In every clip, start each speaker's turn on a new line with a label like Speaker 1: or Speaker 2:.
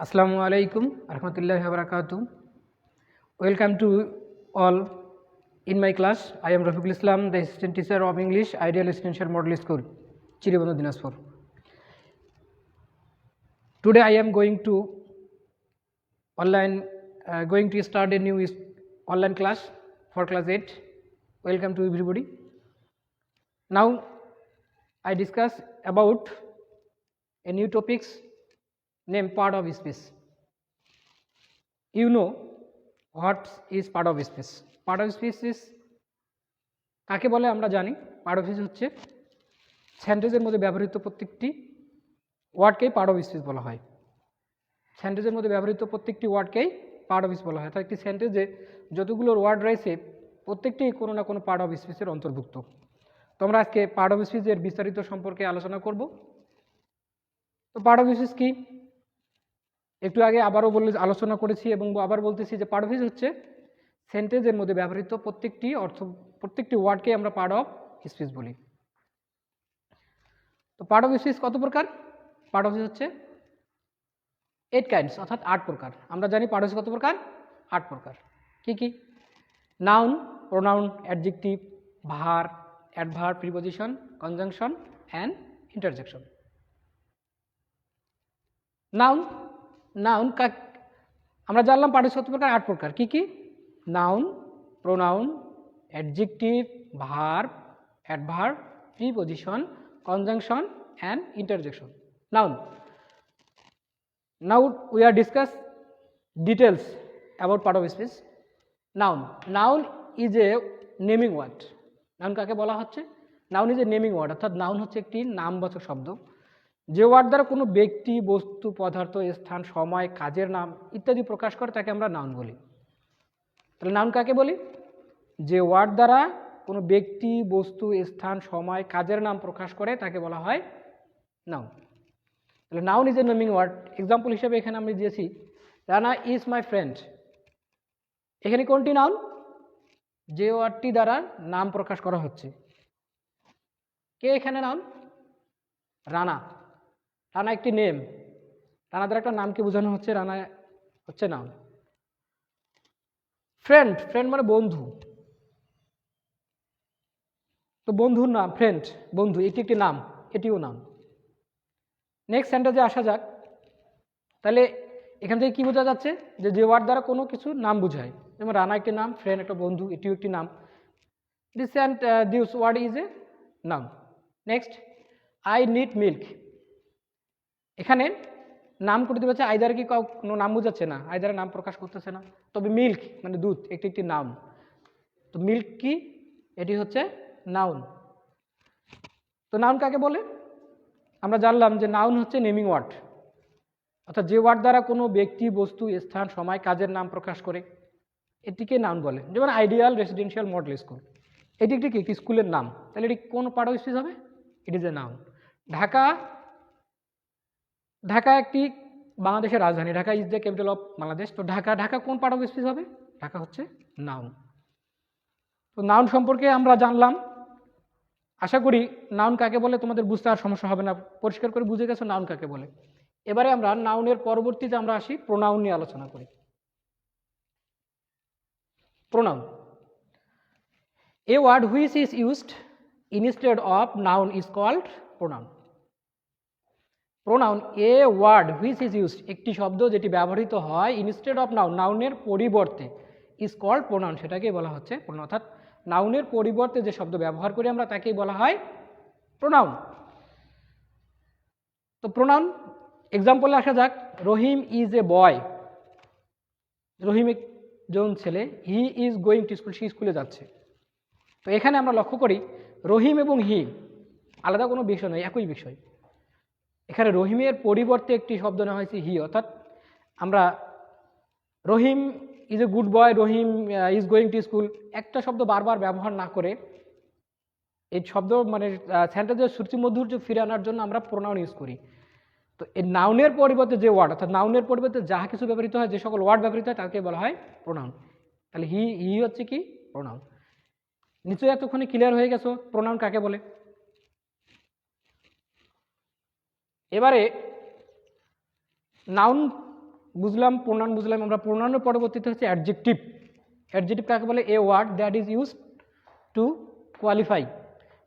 Speaker 1: আসসালামু আলাইকুম রহমতুল্লাহ বারাকাতু welcome to all in my class I am Rafiqul Islam the assistant teacher of English ideal residential model school Chiribandhu Dinajpur today i am going to online uh, going to start a new online class for class 8 welcome to everybody. Now i discuss about a new topics named part of space. You know what is part of space? Part of space is, কাকে বলে আমরা জানি? Part of speech হচ্ছে সেন্টেন্সের মধ্যে ব্যবহৃত প্রত্যেকটি ওয়ার্ডকেই part of speech বলা হয়। সেন্টেন্সের মধ্যে ব্যবহৃত প্রত্যেকটি ওয়ার্ডকেই পার্ট অফ স্পেস বলা হয়। অর্থাৎ একটি সেন্টেন্সে যতগুলো ওয়ার্ড রয়েছে, প্রত্যেকটি কোনো না কোনো পার্ট অফ স্পেসের অন্তর্ভুক্ত। তো আমরা আজকে পার্ট অফ স্পেসের বিস্তারিত সম্পর্কে আলোচনা করব। তো পার্ট অফ স্পেস কি? একটু আগে আবারও বলে আলোচনা করেছি এবং আবার বলতেছি যে স্পিচ হচ্ছে সেন্টেন্সের মধ্যে ব্যবহৃত প্রত্যেকটি অর্থ, প্রত্যেকটি ওয়ার্ডকে আমরা পার্ট অফ স্পিচ বলি। তো পার্ট অফ স্পিচ কত প্রকার? পার্ট অফ হচ্ছে এইট কাইন্ডস অর্থাৎ আট প্রকার। আমরা জানি পার্ট অফ কত প্রকার? আট প্রকার। কি কি? Noun pronoun adjective verb adverb preposition conjunction and interjection noun noun কাক আমরা জানলাম পার্টিসিপেট প্রকার আট প্রকার। কি কি? Noun pronoun adjective verb adverb preposition conjunction and interjection noun now we are discuss details about part of speech noun noun is a naming word noun কাকে বলা হচ্ছে? Noun is a naming word অর্থাৎ noun হচ্ছে একটি নামবাচক শব্দ। যে word দ্বারা কোনো ব্যক্তি, বস্তু, পদার্থ, স্থান, সময়, কাজের নাম ইত্যাদি প্রকাশ করে, তাকে আমরা নাউন বলি। তাহলে নাউন কাকে বলি? যে ওয়ার্ড দ্বারা কোনো ব্যক্তি, বস্তু, স্থান, সময়, কাজের নাম প্রকাশ করে, তাকে বলা হয় নাউন। তাহলে noun is a naming word example হিসেবে এখানে আমি দিয়েছি, রানা ইজ মাই ফ্রেন্ড এখানে কোনটি নাউন? যে ওয়ার্ডটি দ্বারা নাম প্রকাশ করা হচ্ছে। কে এখানে নাউন? রানা। রানা একটি নেম রানা দ্বারা একটা নামকে বোঝানো হচ্ছে, রানা হচ্ছে নাম। ফ্রেন্ড ফ্রেন্ড মানে বন্ধু। তো বন্ধুর নাম ফ্রেন্ড বন্ধু, এটি একটি নাম, এটিও নাম। নেক্সট সেন্টেন্সে আসা যাক। তাহলে এখান থেকে কি বোঝা যাচ্ছে? যে যে ওয়ার্ড দ্বারা কোনো কিছু নাম বোঝায়। যেমন রানা একটি নাম ফ্রেন্ড একটা বন্ধু, এটিও একটি নাম। This this word is a নাম। নেক্সট আই নিড মিল্ক এখানে নাম করে করতে পারছে আইদার কি কোনো নাম বোঝাচ্ছে না? আইদারে নাম প্রকাশ করতেছে না? তবে মিল্ক মানে দুধ, একটি একটি নাম। তো মিল্ক কি? এটি হচ্ছে নাউন। তো নাউন কাকে বলে? আমরা জানলাম যে নাউন হচ্ছে নেমিং ওয়ার্ড। অর্থাৎ যে ওয়ার্ড দ্বারা কোনো ব্যক্তি, বস্তু, স্থান, সময়, কাজের নাম প্রকাশ করে, এটিকে নাউন বলে। যেমন আইডিয়াল রেসিডেন্সিয়াল মডেল স্কুল। এটি একটি কি? স্কুলের নাম। তাহলে এটি কোন পার্ট অফ হবে? It is a noun Dhaka Dhaka একটি বাংলাদেশের রাজধানী। Dhaka is the capital of Bangladesh. তো ঢাকা ঢাকা কোন পার্ট অফ স্পিচ হবে? ঢাকা হচ্ছে নাউন। তো নাউন সম্পর্কে আমরা জানলাম। আশা করি নাউন কাকে বলে তোমাদের বুঝতে আর সমস্যা হবে না। পরিষ্কার করে বুঝে গেছো নাউন কাকে বলে। এবারে আমরা নাউনের পরবর্তীতে আমরা আসি প্রোনাউন নিয়ে আলোচনা করি। Pronoun. A word which is used instead of noun is called pronoun. Pronoun a word which is used একটি শব্দ যেটি ব্যবহৃত হয় ইনস্টেড অফ নাউন নাউনের পরিবর্তে ইজ কল্ড প্রোনাউন সেটাকেই বলা হচ্ছে প্রোনাউন অর্থাৎ নাউনের পরিবর্তে যে শব্দ ব্যবহার করি আমরা তাকেই বলা হয় প্রোনাউন তো প্রোনাউন এক্সাম্পলে আসা যাক, রহিম ইজ এ বয় রহিম একজন ছেলে he is going to school সে স্কুলে যাচ্ছে। তো এখানে আমরা লক্ষ্য করি, রহিম এবং হি আলাদা কোনো বিষয় নয়, একই বিষয়। এখানে রহিমের পরিবর্তে একটি শব্দ নেওয়া হয়েছে হি, অর্থাৎ আমরা Rahim is a good boy Rahim is going to school একটা শব্দ বারবার ব্যবহার না করে এই শব্দ মানে সেন্টেন্সের শ্রুতি মধুর্য ফিরে আনার জন্য আমরা প্রোনাউন ইউজ করি। তো এই নাউনের পরিবর্তে যে ওয়ার্ড অর্থাৎ নাউনের পরিবর্তে যাহা কিছু ব্যবহৃত হয়, যে সকল ওয়ার্ড ব্যবহৃত হয়, তাকে বলা হয় প্রোনাউন তাহলে হি হি হচ্ছে কি? প্রোনাউন নিশ্চয়ই এতক্ষণে ক্লিয়ার হয়ে গেছো প্রোনাউন কাকে বলে? এবারে নাউন বুঝলাম প্রণান বুঝলাম, আমরা প্রণানের পরবর্তীতে হচ্ছে অ্যাডজেক্টিভ অ্যাডজেক্টিভ কাকে বলে? A word that is use to qualify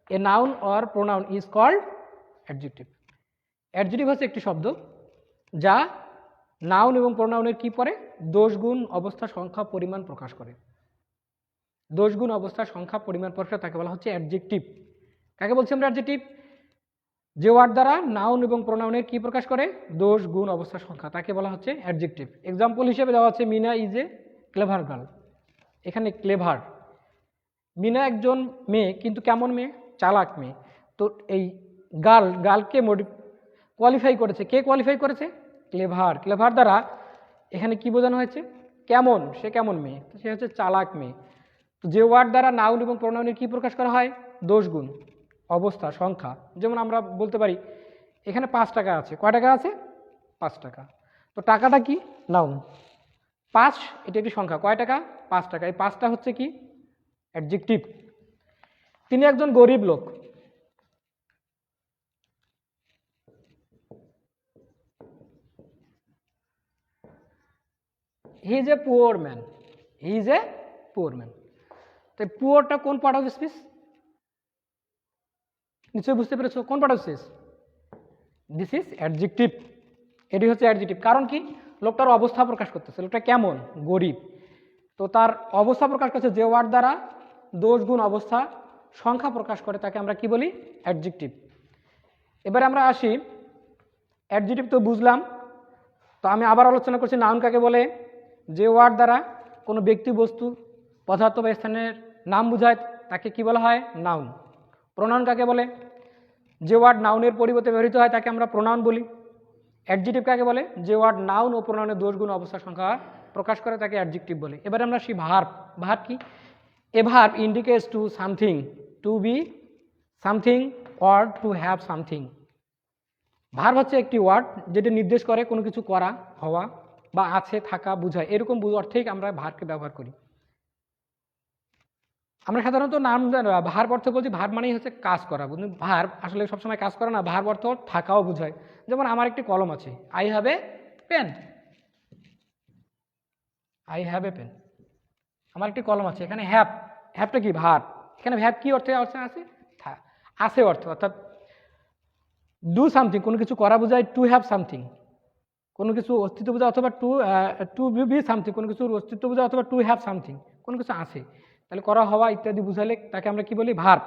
Speaker 1: a noun or pronoun is called adjective adjective হচ্ছে একটি শব্দ যা নাউন এবং প্রোনাউনের কি পরে দোষ গুণ, অবস্থা, সংখ্যা, পরিমাণ প্রকাশ করে। দোষ গুণ, অবস্থা, সংখ্যা, পরিমাণ প্রকাশ তাকে বলা হচ্ছে অ্যাডজেক্টিভ কাকে বলছি আমরা অ্যাডজেক্টিভ যে ওয়ার্ড দ্বারা নাউন এবং প্রোনাউনের কি প্রকাশ করে? দোষ, গুণ, অবস্থা, সংখ্যা। তাকে বলা হচ্ছে অ্যাডজেক্টিভ এক্সাম্পল হিসেবে দেওয়া হচ্ছে Meena is a clever girl এখানে ক্লেভার মিনা একজন মেয়ে, কিন্তু কেমন মেয়ে? চালাক মেয়ে। তো এই গার্ল গার্লকে মডি কোয়ালিফাই করেছে। কে কোয়ালিফাই করেছে? ক্লেভার ক্লেভার দ্বারা এখানে কি বোঝানো হয়েছে? কেমন? সে কেমন মেয়ে? তো সে হচ্ছে চালাক মেয়ে। তো যে ওয়ার্ড দ্বারা নাউন এবং প্রোনাউনের কি প্রকাশ করা হয়? দোষ, গুণ। অবস্থা, সংখ্যা। যেমন আমরা বলতে পারি, এখানে পাঁচ টাকা আছে। কয় টাকা আছে? পাঁচ টাকা। তো টাকাটা কি? নাউন। পাঁচ, এটি একটি সংখ্যা। কয় টাকা? পাঁচ টাকা। এই পাঁচটা হচ্ছে কি? অ্যাডজেক্টিভ। তিনি একজন গরিব লোক। He is a poor man he is a poor man তো পুয়ারটা কোন পার্ট অফ স্পিচ নিশ্চয়ই বুঝতে পেরেছ কোন পার্ট দিস ইজ অ্যাডজেক্টিভ এটি হচ্ছে অ্যাডজেক্টিভ কারণ কি? লোকটার অবস্থা প্রকাশ করতেছে। লোকটা কেমন? গরিব। তো তার অবস্থা প্রকাশ করছে যে ওয়ার্ড দ্বারা দোষ গুণ অবস্থা সংখ্যা প্রকাশ করে, তাকে আমরা কি বলি? অ্যাডজেক্টিভ এবারে আমরা আসি। অ্যাডজেক্টিভ তো বুঝলাম। তো আমি আবার আলোচনা করছি নাউন কাকে বলে? যে ওয়ার্ড দ্বারা কোনো ব্যক্তি বস্তু, পদার্থ বা স্থানের নাম বোঝায়, তাকে কি বলা হয়? নাউন। প্রোনাউন কাকে বলে? যে ওয়ার্ড নাউনের পরিবর্তে ব্যবহৃত হয় তাকে আমরা প্রোনাউন বলি। অ্যাডজেক্টিভ কাকে বলে? যে ওয়ার্ড নাউন ও প্রোনাউনের দোষ গুণ অবস্থা সংখ্যা প্রকাশ করে তাকে অ্যাডজেক্টিভ বলে। এবার আমরা আসি ভার্ব ভার্ব কি? A verb indicates to something to be something or to have something verb হচ্ছে একটি ওয়ার্ড যেটি নির্দেশ করে কোনো কিছু করা, হওয়া বা আছে, থাকা বোঝায় এরকম অর্থেই আমরা ভার্বকে ব্যবহার করি। আমরা সাধারণত নাম ভার্ব অর্থ বলছি ভার্ব মানেই হচ্ছে কাজ করা। বুঝলেন? ভার্ব আসলে সবসময় কাজ করে না ভার্ব অর্থ থাকাও বোঝায়। যেমন আমার একটি কলম আছে I have a pen I have a pen আমার একটি কলম আছে, এখানে হ্যাপ হ্যাপটা কি? ভার্ব এখানে হ্যাভ কি অর্থে অর্থে আছে আছে অর্থ। অর্থাৎ ডু সামথিং কোনো কিছু করা বোঝায় টু হ্যাভ সামথিং কোনো কিছু অস্তিত্ব বোঝায় অথবা টু টু বি সামথিং কোনো কিছুর অস্তিত্ব বোঝায় অথবা টু হ্যাভ সামথিং কোনো কিছু আছে। তাহলে করা হওয়া ইত্যাদি বুঝালে তাকে আমরা কি বলি? ভার্ব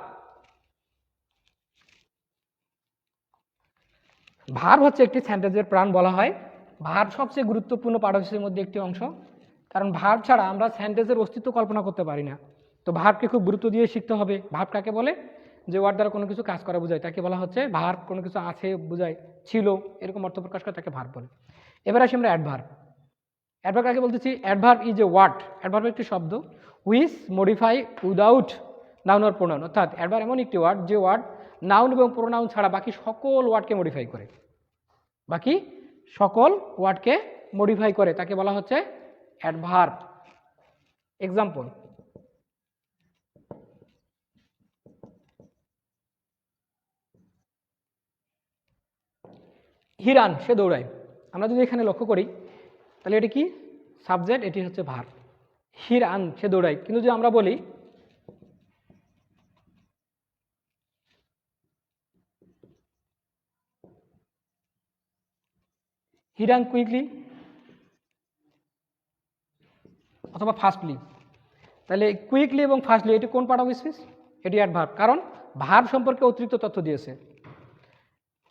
Speaker 1: ভার্ব হচ্ছে একটি সেন্টেন্সের প্রাণ বলা হয়। ভার্ব সবচেয়ে গুরুত্বপূর্ণ পাঠ্যসূচির মধ্যে একটি অংশ। কারণ ভার্ব ছাড়া আমরা সেন্টেন্সের অস্তিত্ব কল্পনা করতে পারি না। তো ভার্বকে খুব গুরুত্ব দিয়ে শিখতে হবে। ভার্ব কাকে বলে? যে ওয়ার্ড দ্বারা কোনো কিছু কাজ করা বোঝায়। তাকে বলা হচ্ছে ভার্ব কোনো কিছু আছে বোঝায়, ছিল, এরকম অর্থ প্রকাশ করে তাকে ভার্ব বলে। এবার আসি আমরা অ্যাডভার্ব অ্যাডভার্ব কাকে বলতেছি? Adverb is a word adverb একটি শব্দ। Which modify without noun or pronoun অর্থাৎ অ্যাডভার্ব এমন একটি ওয়ার্ড যে ওয়ার্ড নাউন এবং প্রোনাউন ছাড়া বাকি সকল ওয়ার্ডকে মডিফাই করে। বাকি সকল ওয়ার্ডকে মডিফাই করে, তাকে বলা হচ্ছে অ্যাডভার্ব এক্সাম্পল হিরান সে দৌড়ায়। আমরা যদি এখানে লক্ষ্য করি, তাহলে এটি কি? সাবজেক্ট এটি হচ্ছে ভার হিরান সে দৌড়ায়। কিন্তু যদি আমরা বলি হিরান কুইকলি অথবা ফাস্টলি। তাহলে কুইকলি এবং ফাস্টলি, এটি কোন পার্ট অফ স্পিচ এটি অ্যাডভার্ব কারণ ভার্ব সম্পর্কে অতিরিক্ত তথ্য দিয়েছে।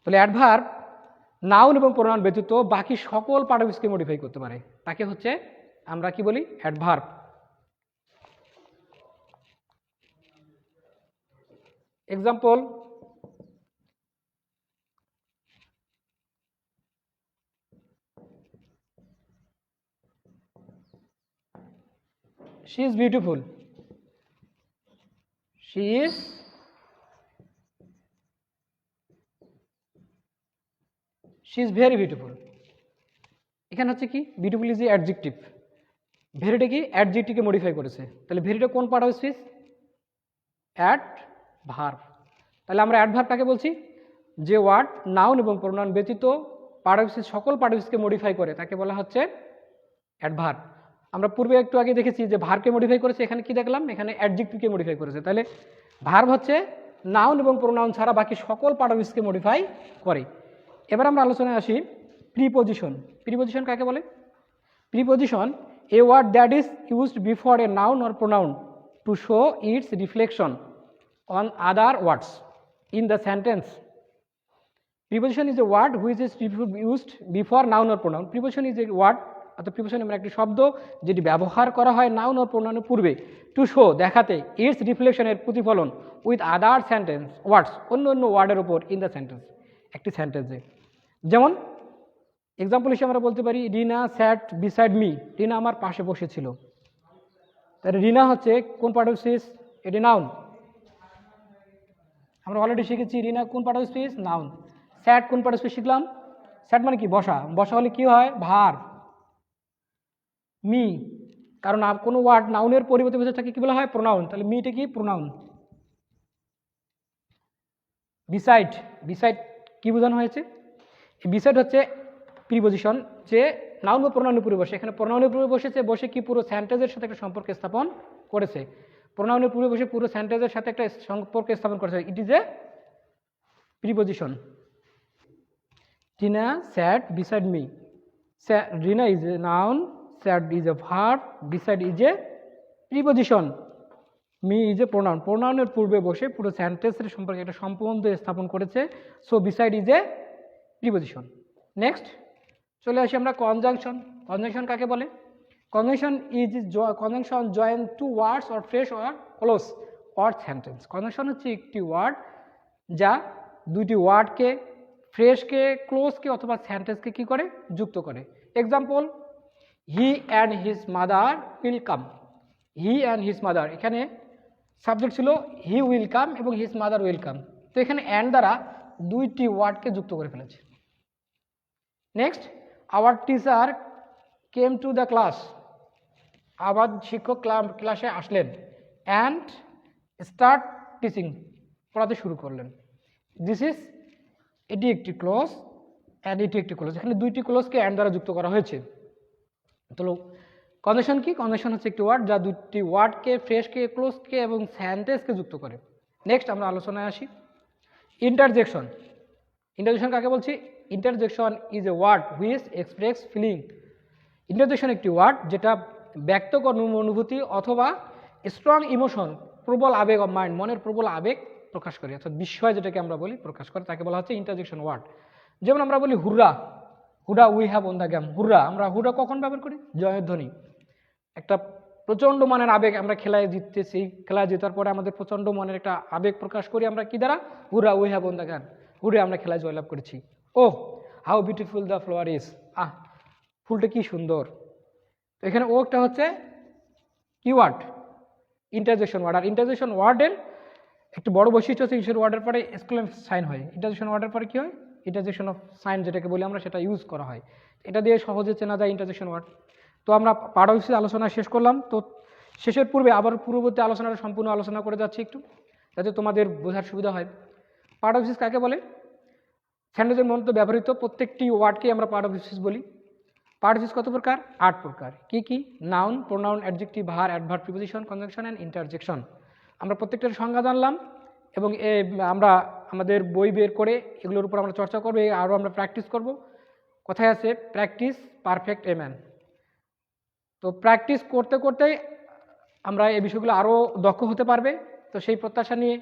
Speaker 1: তাহলে অ্যাডভার্ব নাউন এবং প্রোনাউন ব্যতীত বাকি সকল পার্ট অফ স্পিচকে মডিফাই করতে পারে। তাকে হচ্ছে আমরা কি বলি? Adverb example she is beautiful. She is she is very beautiful. এখানে হচ্ছে কি? বিউটিফুল ইজ এ অ্যাডজেক্টিভ ভেরিটা কি? অ্যাডজেক্টিভকে মডিফাই করেছে। তাহলে ভেরিটা কোন পার্ট অফ স্পিচ অ্যাড ভার তাহলে আমরা অ্যাডভার্ব কাকে বলছি? যে ওয়ার্ড নাউন এবং প্রোনাউন ব্যতীত পার্টিসিস সকল পার্টিসিসকে মডিফাই করে, তাকে বলা হচ্ছে অ্যাডভার্ব আমরা পূর্বে একটু আগে দেখেছি যে ভারকে মডিফাই করেছে, এখানে কি দেখলাম? এখানে অ্যাডজেক্টিভকে মডিফাই করেছে। তাহলে ভার্ব হচ্ছে নাউন এবং প্রোনাউন ছাড়া বাকি সকল পার্টিসিসকে মডিফাই করে। এবার আমরা আলোচনায় আসি প্রিপোজিশন প্রিপোজিশন কাকে বলে? Preposition a word that is used before a noun or pronoun to show its reflection on other words in the sentence preposition is a word which is used before noun or pronoun preposition is a word অর্থাৎ preposition এমন একটি শব্দ যেটি ব্যবহার করা হয় noun or প্রোনাউনের পূর্বে টু শো দেখাতে ইটস রিফ্লেকশনের প্রতিফলন উইথ আদার সেন্টেন্স ওয়ার্ডস অন্য অন্য ওয়ার্ডের উপর ইন দ্য সেন্টেন্স একটি সেন্টেন্সে যেমন এক্সাম্পল হিসেবে আমরা বলতে পারি, রিনা, স্যাট বিসাইড মি রিনা আমার পাশে বসেছিল। তাহলে রিনা হচ্ছে কোন পার্ট অফ স্পিচ এটি নাউন আমরা অলরেডি শিখেছি, রিনা কোন part of speech noun sat কোন পার্ট অফ স্পিচ শিখলাম? স্যাট মানে কি? বসা। বসা হলে কি হয়? ভার। মি কারণ কোনো ওয়ার্ড নাউনের পরিবর্তে বসে থাকে কি বলা হয়? প্রোনাউন তাহলে মিটা কি? প্রোনাউন বিসাইড বিসাইড কি বোঝানো হয়েছে? বিসাইড হচ্ছে প্রিপোজিশন যে নাউন বা প্রোনাউনের পূর্বে বসে। এখানে প্রোনাউনের পূর্বে বসেছে, বসে কি পুরো সেন্টেন্সের সাথে একটা সম্পর্ক স্থাপন করেছে? প্রোনাউনের পূর্বে বসে পুরো সেন্টেন্সের সাথে একটা সম্পর্ক স্থাপন করেছে। It is a preposition Tina sat beside me Rina is a noun sat is a verb beside is a preposition me is a pronoun প্রোনাউনের পূর্বে বসে পুরো সেন্টেন্সের সম্পর্কে একটা সম্বন্ধ স্থাপন করেছে। So beside is a preposition next চলে আসি আমরা কনজাংশন কনজাংশন কাকে বলে? Conjunction is conjunction join two words or phrase or clause or sentence conjunction হচ্ছে একটি ওয়ার্ড যা দুইটি ওয়ার্ডকে ফ্রেশকে ক্লোজকে অথবা সেন্টেন্সকে কী করে? যুক্ত করে। Example he and his mother will come he and his mother এখানে সাবজেক্ট ছিল হি উইল কাম এবং হিজ মাদার উইল কাম তো এখানে অ্যান্ড দ্বারা দুইটি ওয়ার্ডকে যুক্ত করে ফেলেছে। Next our teacher came to the class আবার শিক্ষক ক্লাসে আসলেন অ্যান্ড স্টার্ট টিচিং পড়াতে শুরু করলেন। দিস ইজ এটি একটি ক্লোজ অ্যান্ড এটি একটি ক্লোজ এখানে দুইটি ক্লোজকে অ্যান্ড দ্বারা যুক্ত করা হয়েছে। তো কন্ডিশন কি? কন্ডিশন হচ্ছে একটি ওয়ার্ড যা দুটি ওয়ার্ডকে ফ্রেশকে ক্লোজকে এবং সেন্টেন্সকে যুক্ত করে। নেক্সট আমরা আলোচনায় আসি। ইন্টারজেকশন ইন্টারজেকশন কাকে বলছি? Interjection is a word which express feeling interjection একটি ওয়ার্ড যেটা ব্যক্ত অনুভূতি অথবা স্ট্রং ইমোশন প্রবল আবেগ অফ মাইন্ড মনের প্রবল আবেগ প্রকাশ করে, অর্থাৎ বিস্ময় যেটাকে আমরা বলি, প্রকাশ করে। তাকে বলা হচ্ছে ইন্টারজেকশন ওয়ার্ড যেমন আমরা বলি hurrah hurrah we have won the game hurrah, আমরা হুডা কখন ব্যবহার করি? জয়ের ধ্বনি। একটা প্রচণ্ড মনের আবেগ আমরা খেলায় জিততেছি, খেলায় জেতার পরে আমাদের প্রচণ্ড মনের একটা আবেগ প্রকাশ করি আমরা কি দ্বারা? Hurrah we have won the game hurray আমরা খেলায় জয়লাভ করেছি। ও how beautiful the flower is ah, ফুলটা কি সুন্দর। তো এখানে ওটা হচ্ছে কিওয়ার্ড ইন্টারজেকশন ওয়ার্ড আর ইন্টারজেকশন ওয়ার্ডের একটু বড় বৈশিষ্ট্য হচ্ছে ইনশোর ওয়ার্ডের পরে এক্সক্লেম সাইন হয়। ইন্টারজেকশন ওয়ার্ডের পরে কী হয়? ইন্টারজেকশন অফ সাইন যেটাকে বলি আমরা, সেটা ইউজ করা হয়। এটা দিয়ে সহজে চেনা যায় ইন্টারজেকশন ওয়ার্ড তো আমরা পারদর্শী আলোচনা শেষ করলাম। তো শেষের পূর্বে আবার পূর্ববর্তী আলোচনাটা সম্পূর্ণ আলোচনা করে যাচ্ছি একটু, যাতে তোমাদের বোঝার সুবিধা হয়। পার্ট অফ কাকে বলে? স্যান্ডউইচের মধ্যে ব্যবহৃত প্রত্যেকটি ওয়ার্ডকে আমরা পার্ট অফ বলি। পার্ট অফ কত প্রকার? আট প্রকার। কি কি? Noun pronoun adjective verb adverb preposition conjunction and interjection আমরা প্রত্যেকটার সংজ্ঞা জানলাম এবং এ, আমরা আমাদের বই বের করে এগুলোর উপর আমরা চর্চা করব আরও আমরা প্র্যাকটিস করব। কথায় আছে? প্র্যাকটিস পারফেক্ট এ ম্যান তো প্র্যাকটিস করতে করতে আমরা এই বিষয়গুলো আরও দক্ষ হতে পারবে। তো সেই প্রত্যাশা নিয়ে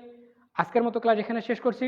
Speaker 1: আজকের মতো ক্লাস এখানে শেষ করছি।